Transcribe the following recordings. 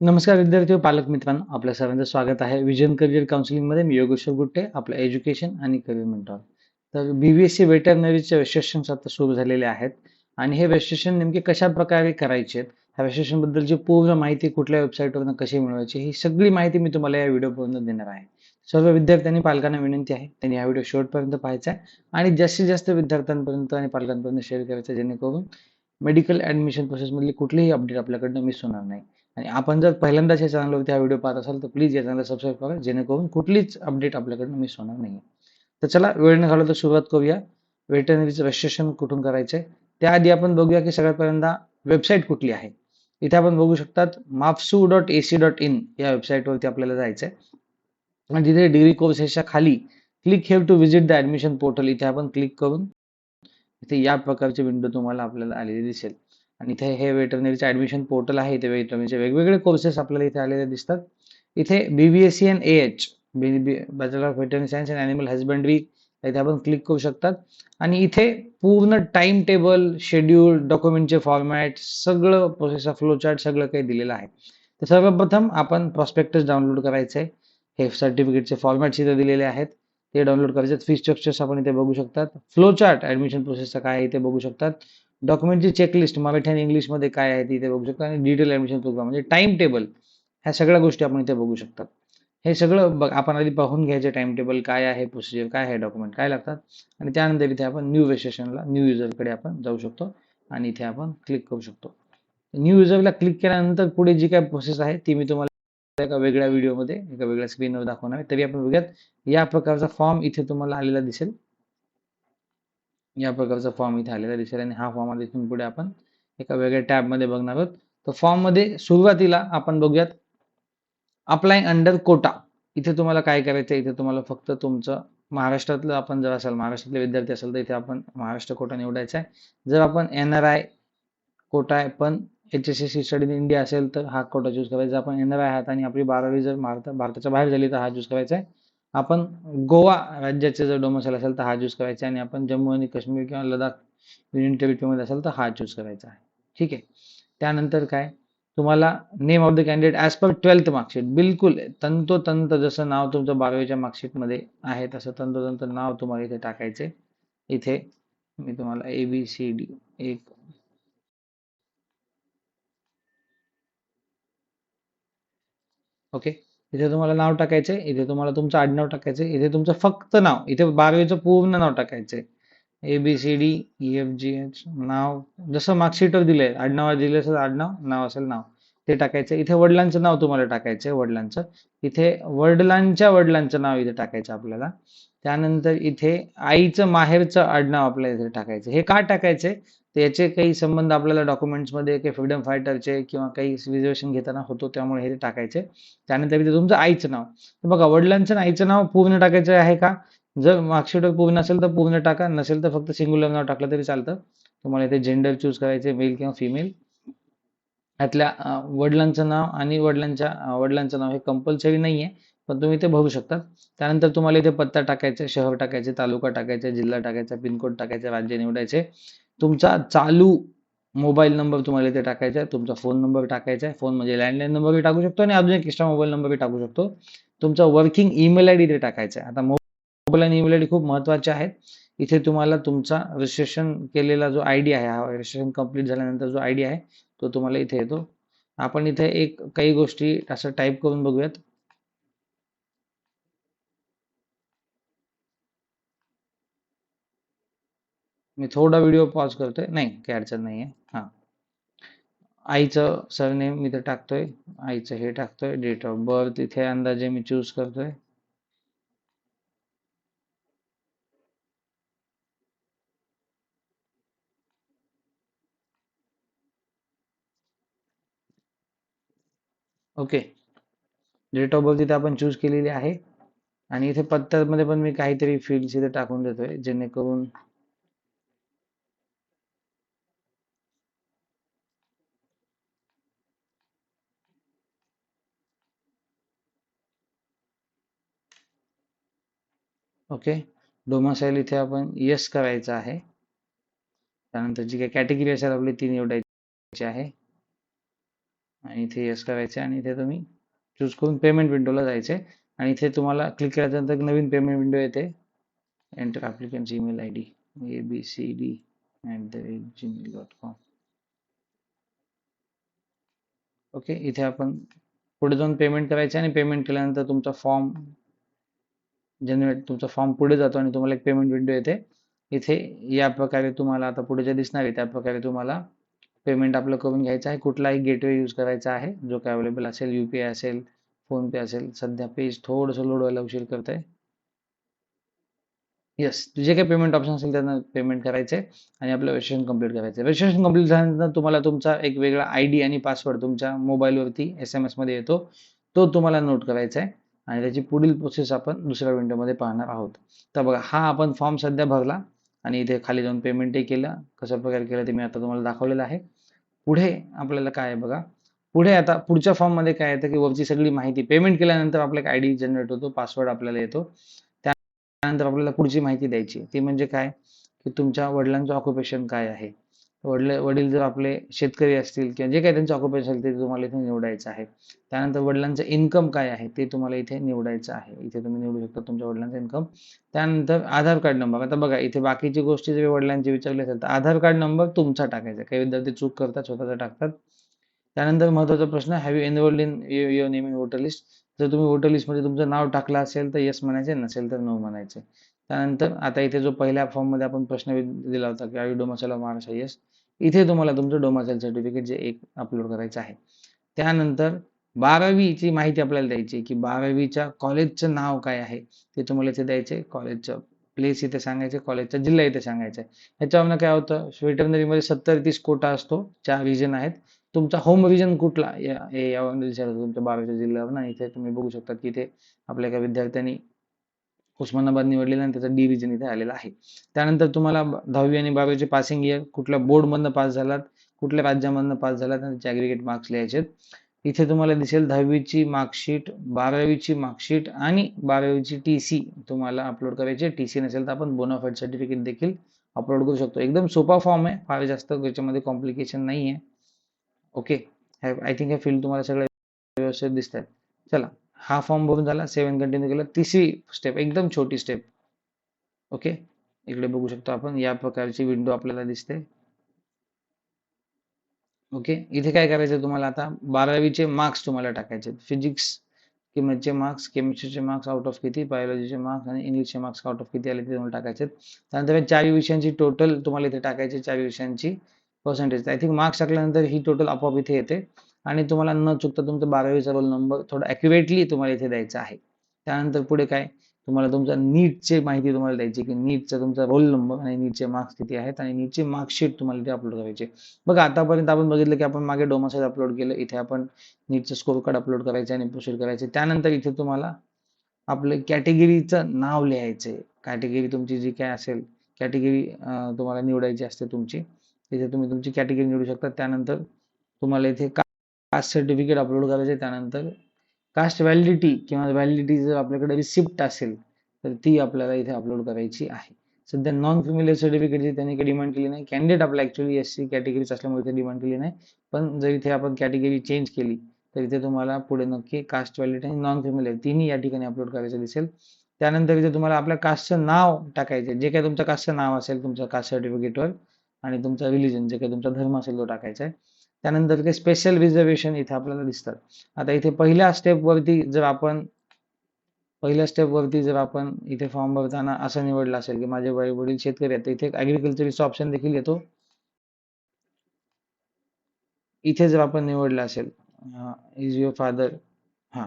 नमस्कार विद्यार्थी व पालक मित्रांनो. आपल्या सर्वांचं स्वागत आहे. विजन करिअर काउन्सिलिंगमध्ये मी योगेश्वर गुट्टे आपलं एज्युकेशन आणि करिअर मेंटॉर. तर बी बी एस सी वेटरनरीचे रजिस्ट्रेशन आता सुरू झालेले आहेत. आणि हे रजिस्ट्रेशन नेमके कशा प्रकारे करायचे? ह्या registration बद्दलची पूर्ण माहिती कुठल्या वेबसाईटवरून कशी मिळवायची? ही सगळी माहिती मी तुम्हाला या व्हिडिओपर्यंत देणार आहे. सर्व विद्यार्थ्यांनी पालकांना विनंती आहे त्यांनी हा व्हिडिओ शेवटपर्यंत पाहायचा आहे. आणि जास्तीत जास्त विद्यार्थ्यांपर्यंत आणि पालकांपर्यंत शेअर करायचं जेणेकरून मेडिकल ॲडमिशन प्रोसेसमधली कुठलीही अपडेट आपल्याकडनं मिस होणार नाही. आणि आपण जर पहिल्यांदाच या चॅनलवरती हा व्हिडिओ पाहत असाल तर प्लीज या चॅनलला सबस्क्राईब करा जेणेकरून कुठलीच अपडेट आपल्याकडनं मिस होणार नाही तर चला वेळ न घालवता सुरुवात करूया. वेटनरीचं रजिस्ट्रेशन कुठून करायचंय? त्याआधी आपण बघूया की सगळ्यात पहिल्यांदा वेबसाईट कुठली आहे. इथे आपण बघू शकतात MAFSU dot A C dot in या वेबसाईटवरती आपल्याला जायचं आहे आणि तिथे डिग्री कोर्सेसच्या खाली click have to visit the admission portal इथे आपण क्लिक करून इथे या प्रकारची विंडो तुम्हाला आपल्याला आलेली दिसेल. आणि इथे हे वेटरनरीचे ॲडमिशन पोर्टल आहे इथे वेटरनरीचे म्हणजे वेगवेगळे कोर्सेस आपल्याला इथे आलेले दिसतात. इथे B B S C N A H bachelor of veterinary science and animal husbandry इथे आपण क्लिक करू शकतात. आणि इथे पूर्ण टाइम टेबल शेड्यूल डॉक्युमेंटचे फॉर्मॅट सगळं प्रोसेस फ्लो चार्ट सगळं काही दिलेलं आहे. तर सर्वप्रथम आपण प्रॉस्पेक्टस डाउनलोड करायचे हे सर्टिफिकेटचे फॉर्मॅट्स इथे दिलेले आहेत. ते डाउनलोड करायचे फी स्ट्रक्चर्स आपण इथे बघू शकतात. फ्लो चार्ट ॲडमिशन प्रोसेसचा काय इथे बघू शकतात. डॉक्युमेंटची चेकलिस्ट मराठी आणि इंग्लिशमध्ये काय आहे ती इथे बघू शकता. आणि डिटेल ॲडमिशन प्रोग्राम म्हणजे टाइम टेबल ह्या सगळ्या गोष्टी आपण इथे बघू शकतात. हे सगळं बघ आपण आधी पाहून घ्यायचे टाइम टेबल काय आहे प्रोसिजर काय आहे डॉक्युमेंट काय लागतात. आणि त्यानंतर इथे आपण न्यू रजिस्ट्रेशनला न्यू युजरकडे आपण जाऊ शकतो. आणि इथे आपण क्लिक करू शकतो. न्यू युजरला क्लिक केल्यानंतर पुढे जी काय प्रोसेस आहे ती मी तुम्हाला एका वेगळ्या व्हिडिओमध्ये एका वेगळ्या स्क्रीनवर दाखवणार आहे. तरी आपण बघूयात या प्रकारचा फॉर्म इथे तुम्हाला आलेला दिसेल. या प्रकारचा फॉर्म इथे आलेला दिसेल आणि हा फॉर्म इथून पुढे आपण एका वेगळ्या टॅबमध्ये बघणार आहोत. तर फॉर्ममध्ये सुरुवातीला आपण बघूयात. अप्लाय अंडर कोटा इथे तुम्हाला काय करायचं इथे तुम्हाला फक्त तुमचं महाराष्ट्रातलं आपण जर असाल महाराष्ट्रातले विद्यार्थी असाल तर इथे आपण महाराष्ट्र कोटा निवडायचा आहे जर आपण एन आर आय कोटा आहे पण H S S C study in India असेल तर हा कोटा चूज करायचा. आपण एन आर आय आहात आणि आपली बारावी जर भारत भारताच्या बाहेर झाली तर हा चूज करायचा आहे आपण गोवा राज्याचे जर डोमसाईल असेल तर हा चूज करायचा आणि आपण जम्मू आणि काश्मीर किंवा लडाख युनियन टेरिटरीमध्ये असेल तर हा चूज करायचा आहे. ठीक आहे? त्यानंतर काय? तुम्हाला name of the candidate as per twelfth marksheet बिलकुल तंतोतंत जसं नाव तुमचं बारावीच्या मार्कशीटमध्ये आहे तसं तंतोतंत नाव तुम्हाला इथे टाकायचे. इथे मी तुम्हाला ए बी सी डी एक. ओके? इथे तुम्हाला नाव टाकायचे इथे तुम्हाला तुमचं आडनाव टाकायचं इथे तुमचं फक्त नाव इथे बारावीचं पूर्ण नाव टाकायचे A B C D E F G H नाव जसं मार्कशीटवर दिलंय आडनाव दिले असेल आडनाव नाव असेल नाव. ते टाकायचं. इथे वडिलांचं नाव तुम्हाला टाकायचंय वडिलांचं. इथे वडिलांच्या वडिलांचं नाव इथे टाकायचं आपल्याला. त्यानंतर इथे आईचं माहेरचं आडनाव आपल्याला इथे टाकायचं. हे का टाकायचंय? त्याचे काही संबंध आपल्याला डॉक्युमेंट्समध्ये काही फ्रीडम फायटरचे किंवा काही रिझर्वेशन घेताना होतो त्यामुळे हे टाकायचे त्यानंतर इथे तुमचं आईचं नाव. तर बघा वडिलांचं आणि आईचं नाव पूर्ण टाकायचं आहे का? जर मार्कशीटवर पूर्ण असेल तर पूर्ण टाका. नसेल तर फक्त सिंग्युलर नाव टाकलं तरी चालतं. तुम्हाला इथे जेंडर चूज करायचे मेल किंवा फिमेल यातल्या वडिलांचं नाव आणि वडिलांच्या वडिलांचं नाव हे कंपल्सरी नाही आहे पण तुम्ही ते भरू शकता त्यानंतर तुम्हाला इथे पत्ता टाकायचा शहर टाकायचे तालुका टाकायचा जिल्हा टाकायचा पिनकोड टाकायचा राज्य निवडायचे. तुमचा चालू मोबाईल नंबर तुम्हाला इथे टाकायचा आहे तुमचा फोन नंबर टाकायचा आहे फोन म्हणजे लँडलाईन नंबरही टाकू शकतो आणि अजून एक एक्स्ट्रा मोबाईल नंबरही टाकू शकतो. तुमचा वर्किंग ईमेल आय डी इथे टाकायचा आहे. आता मोबाईल आणि ईमेल आय डी खूप महत्त्वाचे आहेत. इथे तुम्हाला तुमचा रजिस्ट्रेशन केलेला जो आय डी आहे हा रजिस्ट्रेशन कंप्लीट झाल्यानंतर जो आय डी आहे तो तुम्हाला इथे येतो. आपण इथे एक काही गोष्टी असं टाईप करून बघूयात. मी थोडा व्हिडिओ पॉज करतोय. नाही काही अडचण नाही आहे हां. आईचं सरनेम इथे टाकतोय. आईचं हे टाकतोय. डेट ऑफ बर्थ इथे अंदाजे मी चूज करतोय. ओके डेट ऑफ बर्थ तिथे आपण चूज केलेली आहे. आणि इथे पत्त्यामध्ये पण मी काहीतरी फील्ड्स इथे टाकून देतोय जेणेकरून ओके डोमासाईल इथे आपण येस करायचं आहे. त्यानंतर जी काही कॅटेगरी असेल आपली ती निवडायची आहे. आणि इथे येस करायचे आणि इथे तुम्ही चूज करून पेमेंट विंडोला जायचे. आणि इथे तुम्हाला क्लिक केल्यानंतर नवीन पेमेंट विंडो येते. Enter applicant email I D A B C D at the rate Gmail dot com okay इथे आपण पुढे जाऊन पेमेंट करायचे आणि पेमेंट केल्यानंतर तुमचा फॉर्म जनरेट तुमचा फॉर्म पुढे जातो आणि तुम्हाला एक पेमेंट विंडो येते. इथे या प्रकारे तुम्हाला आता पुढे जे दिसणार आहे त्या प्रकारे तुम्हाला पेमेंट आपलं करून घ्यायचं आहे. कुठलाही गेटवे यूज करायचा आहे. जो काय अवेलेबल असेल यू पी आय असेल फोनपे असेल सध्या पेज थोडंसं लोड व्हायला उशीर करत आहे येस जे काही पेमेंट ऑप्शन असेल त्यांना पेमेंट करायचे आणि आपलं रजिस्ट्रेशन कंप्लीट करायचं. रजिस्ट्रेशन कंप्लीट झाल्यानंतर तुम्हाला तुमचा एक वेगळा आय डी आणि पासवर्ड तुमच्या मोबाईलवरती एस एम एसमध्ये येतो. तो तुम्हाला नोट करायचा आहे आणि त्याची पुढील प्रोसेस आपण दुसऱ्या विंडोमध्ये पाहणार आहोत. तर बघा हा आपण फॉर्म सध्या भरला आणि इथे खाली जाऊन पेमेंटही केलं. कशा प्रकारे केलं ते मी आता तुम्हाला दाखवलेलं आहे. पुढे आपल्याला काय आहे बघा? पुढे आता पुढच्या फॉर्ममध्ये काय येतं की वरची सगळी माहिती पेमेंट केल्यानंतर आपला एक आय डी जनरेट होतो पासवर्ड आपल्याला येतो. त्यानंतर आपल्याला पुढची माहिती द्यायची ती म्हणजे काय? की तुमच्या वडिलांचं ऑक्युपेशन काय आहे? वडील वडील जर आपले शेतकरी असतील किंवा जे काही त्यांचं ऑक्युपेशन असेल ते तुम्हाला इथे निवडायचं आहे. त्यानंतर वडिलांचं इन्कम काय आहे ते तुम्हाला इथे निवडायचं आहे. इथे तुम्ही निवडू शकता तुमच्या वडिलांचं इन्कम त्यानंतर आधार कार्ड नंबर आता बघा इथे बाकीची गोष्टी जर वडिलांची विचारली असेल तर आधार कार्ड नंबर तुमचा टाकायचा. काही विद्यार्थी चूक करतात स्वतःचा टाकतात. त्यानंतर महत्त्वाचा प्रश्न have you enrolled in your name in voter list जर तुम्ही वोटर लिस्टमध्ये तुमचं नाव टाकलं असेल तर येस म्हणायचे. नसेल तर नो म्हणायचे. त्यानंतर आता इथे जो पहिल्या फॉर्ममध्ये आपण प्रश्न दिला होता की are domicile of Maharashtra yes इथे तुम्हाला तुमचं डोमासेल सर्टिफिकेट जे एक अपलोड करायचं आहे. त्यानंतर बारावीची माहिती आपल्याला द्यायची की बारावीच्या कॉलेजचं नाव काय आहे? ते तुम्हाला इथे द्यायचे कॉलेजचं प्लेस इथे सांगायचे कॉलेजचा जिल्हा इथे सांगायचा आहे. ह्याच्यावरनं काय होतं? वेटरनरीमध्ये सत्तर तीस कोटा असतो. चार रिजन आहेत. तुमचा होम रिजन कुठला? या हे विचारतो तुमच्या बारावीच्या जिल्ह्यावर ना इथे तुम्ही बघू शकता की इथे आपल्या एका विद्यार्थ्यांनी उस्मानाबाद निवडलेला आणि त्याचा डी रिजन इथे आलेला आहे. त्यानंतर तुम्हाला दहावी आणि बारावीचे पासिंग इयर कुठल्या बोर्डमधनं पास झालात कुठल्या राज्यामधनं पास झालात आणि त्याचे ॲग्रिगेट मार्क्स लिहायचे इथे तुम्हाला दिसेल दहावीची मार्कशीट बारावीची मार्कशीट आणि बारावीची टी सी तुम्हाला अपलोड करायची टी सी नसेल तर आपण बोनाफाईड सर्टिफिकेट देखील अपलोड करू शकतो. एकदम सोपा फॉर्म आहे. फार जास्त त्याच्यामध्ये कॉम्प्लिकेशन नाही आहे ओके आय थिंक हे फील्ड तुम्हाला सगळे व्यवस्थित दिसत आहेत चला. हा फॉर्म भरून झाला सेवन कंटिन्यू केला तिसरी स्टेप एकदम छोटी स्टेप ओके इकडे बघू शकतो आपण या प्रकारची विंडो आपल्याला दिसते. ओके इथे काय करायचं तुम्हाला आता? बारावीचे मार्क्स तुम्हाला टाकायचे फिजिक्स किमतचे मार्क्स केमिस्ट्रीचे मार्क्स आउट ऑफ किती बायोलॉजीचे मार्क्स आणि इंग्लिशचे मार्क्स आउट ऑफ किती आले ते तुम्हाला टाकायचे त्यानंतर या चार विषयांची टोटल तुम्हाला इथे टाकायचे चार विषयांची पर्सेंटेज आय थिंक मार्क्स टाकल्यानंतर ही टोटल आपोआप इथे येते. आणि तुम्हाला न चुकता तुमचा बारावीचा रोल नंबर थोडा ॲक्युरेटली तुम्हाला इथे द्यायचा आहे. त्यानंतर पुढे काय? तुम्हाला तुमचा नीटची माहिती तुम्हाला द्यायची की नीटचा तुमचा रोल नंबर आणि नीटचे मार्क्स किती आहेत आणि नीटचे मार्कशीट तुम्हाला इथे अपलोड करायचे बघा आतापर्यंत आपण बघितलं की आपण मागे डोमासाईल अपलोड केलं. इथे आपण नीटचं स्कोर कार्ड अपलोड करायचे आणि प्रोसीड करायचे. त्यानंतर इथे तुम्हाला आपलं कॅटेगरीचं नाव लिहायचं आहे कॅटेगरी तुमची जी काय असेल कॅटेगरी तुम्हाला निवडायची असते तुमची इथे तुम्ही तुमची कॅटेगरी निवडू शकता. त्यानंतर तुम्हाला इथे कास्ट सर्टिफिकेट अपलोड करायचे त्यानंतर कास्ट व्हॅलिडिटी किंवा व्हॅलिडिटी जर आपल्याकडे रिसिप्ट असेल तर ती आपल्याला इथे अपलोड करायची आहे. सध्या नॉन फिमेलियर सर्टिफिकेटची त्यांनी काही डिमांड केली नाही. कॅन्डिडेट आपल्या ॲक्च्युली एस सी कॅटेगरीच असल्यामुळे इथे डिमांड केली नाही. पण जर इथे आपण कॅटेगरी चेंज केली तर इथे तुम्हाला पुढे नक्की कास्ट व्हॅलिडिटी आणि नॉन फिमेलियर तिन्ही या ठिकाणी अपलोड करायचं दिसेल. त्यानंतर इथे तुम्हाला आपल्या कास्टचं नाव टाकायचं जे काही तुमच्या कास्टचं नाव असेल तुमच्या कास्ट सर्टिफिकेटवर आणि तुमचा रिलिजन जे काही तुमचा धर्म असेल तो टाकायचा आहे. त्यानंतर काही स्पेशल रिझर्वेशन इथे आपल्याला दिसतात. आता इथे पहिल्या स्टेपवरती जर आपण पहिल्या स्टेपवरती जर आपण इथे फॉर्म भरताना असं निवडलं असेल की माझे वडील वडील शेतकरी आहेत तर इथे ॲग्रिकल्चरचा ऑप्शन देखील येतो. इथे जर आपण निवडलं असेल इज युअर फादर हां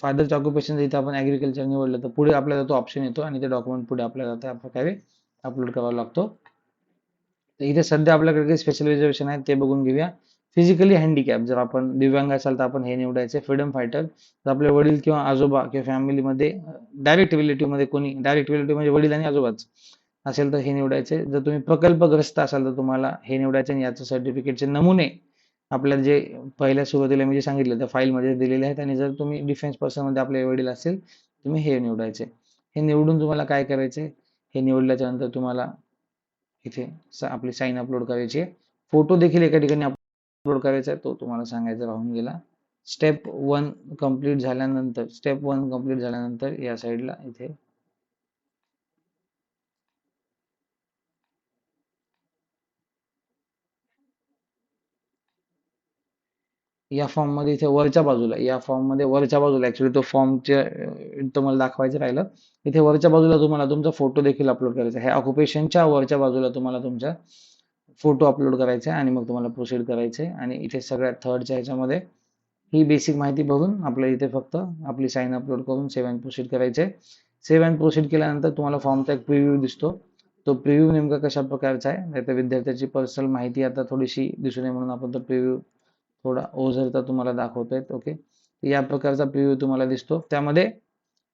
फादरचं ऑक्युपेशन इथे आपण ॲग्रिकल्चर निवडलं तर पुढे आपल्याला तो ऑप्शन येतो आणि ते डॉक्युमेंट पुढे आपल्याला त्या प्रकारे अपलोड करावा लागतो. तर इथे सध्या आपल्याकडे काही स्पेशल रिझर्वेशन आहेत ते बघून घेऊया. फिजिकली हँडिकॅप जर आपण दिव्यांग असाल तर आपण हे निवडायचे. फ्रीडम फायटर जर आपले वडील किंवा आजोबा किंवा फॅमिलीमध्ये डायरेक्ट रिलेटिव्हमध्ये कोणी डायरेक्ट रिलेटिव्ह म्हणजे वडील आणि आजोबाच असेल तर हे निवडायचे. जर तुम्ही प्रकल्पग्रस्त असाल तर तुम्हाला हे निवडायचे आणि याचं सर्टिफिकेटचे नमुने आपल्याला जे पहिल्या सुरुवातीला मी जे सांगितलं त्या फाईलमध्ये दिलेले आहेत. आणि जर तुम्ही डिफेन्स पर्सनमध्ये आपले वडील असेल तुम्ही हे निवडायचे. हे निवडून तुम्हाला काय करायचे? हे निवडल्याच्या नंतर तुम्हाला इथे आपली साईन अपलोड करायची. आहे फोटो देखील एका ठिकाणी अपलोड करायचा आहे तो तुम्हाला सांगायचा राहून गेला. स्टेप वन कंप्लीट झाल्यानंतर स्टेप वन कंप्लीट झाल्यानंतर या साईडला इथे या फॉर्ममध्ये इथे वरच्या बाजूला या फॉर्ममध्ये वरच्या बाजूला. ऍक्च्युली तो फॉर्मचे तुम्हाला दाखवायचं राहिलं इथे वरच्या बाजूला तुम्हाला तुमचा फोटो देखील अपलोड करायचा आहे. ऑक्युपेशनच्या वरच्या बाजूला तुम्हाला तुमचा फोटो अपलोड करायचा आहे आणि मग तुम्हाला प्रोसीड करायचे आणि इथे सगळ्यात थर्डच्या ह्याच्यामध्ये ही बेसिक माहिती भरून आपल्या इथे फक्त आपली साईन अपलोड करून सेव्ह अँड प्रोसीड करायचे सेव्ह अँड प्रोसीड केल्यानंतर तुम्हाला फॉर्मचा एक प्रिव्ह्यू दिसतो. तो प्रिव्ह्यू नेमका कशा प्रकारचा आहे? नाही तर विद्यार्थ्याची पर्सनल माहिती आता थोडीशी दिसू नये म्हणून आपण तो प्रिव्ह्यू थोडा ओझरता तुम्हाला दाखवतोय ओके या प्रकारचा प्रिव्ह्यू तुम्हाला दिसतो. त्यामध्ये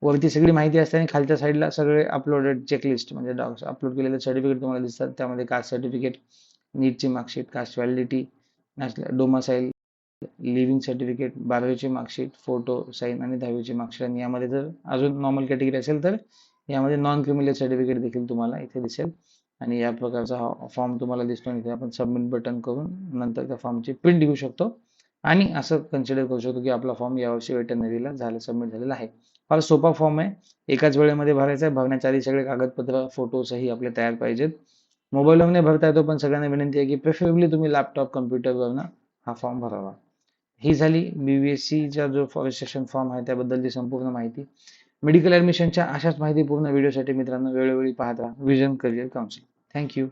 वरती सगळी माहिती असते आणि खालच्या साईडला सगळे अपलोडेड चेकलिस्ट म्हणजे डॉक्स अपलोड केलेले सर्टिफिकेट तुम्हाला दिसतात. त्यामध्ये कास्ट सर्टिफिकेट नीटची marksheet caste validity national domicile living certificate बारावीची मार्कशीट फोटो साईन आणि दहावीची मार्कशीट आणि यामध्ये जर अजून नॉर्मल कॅटेगरी असेल तर यामध्ये नॉन क्रिमिनल सर्टिफिकेट देखील तुम्हाला इथे दिसेल. आणि या प्रकारचा हा फॉर्म तुम्हाला दिसतो आणि आपण सबमिट बटन करून नंतर त्या फॉर्मची प्रिंट घेऊ शकतो. आणि असं कन्सिडर करू शकतो की आपला फॉर्म यावर्षी वेटनरीला झालं सबमिट झालेला आहे. फार सोपा फॉर्म आहे. एकाच वेळेमध्ये भरायचा आहे. भरण्याच्या आधी सगळे कागदपत्र फोटोजही आपले तयार पाहिजेत. मोबाईलवरून भरता येतो पण सगळ्यांना विनंती आहे की प्रेफरेबली तुम्ही लॅपटॉप कम्प्युटरवरनं हा फॉर्म भरावा. ही झाली बी बी एस सीचा जो रजिस्ट्रेशन फॉर्म आहे त्याबद्दलची संपूर्ण माहिती. मेडिकल ॲडमिशनच्या अशाच माहितीपूर्ण व्हिडिओसाठी मित्रांनो वेळोवेळी पाहत राहा. Vision career council thank you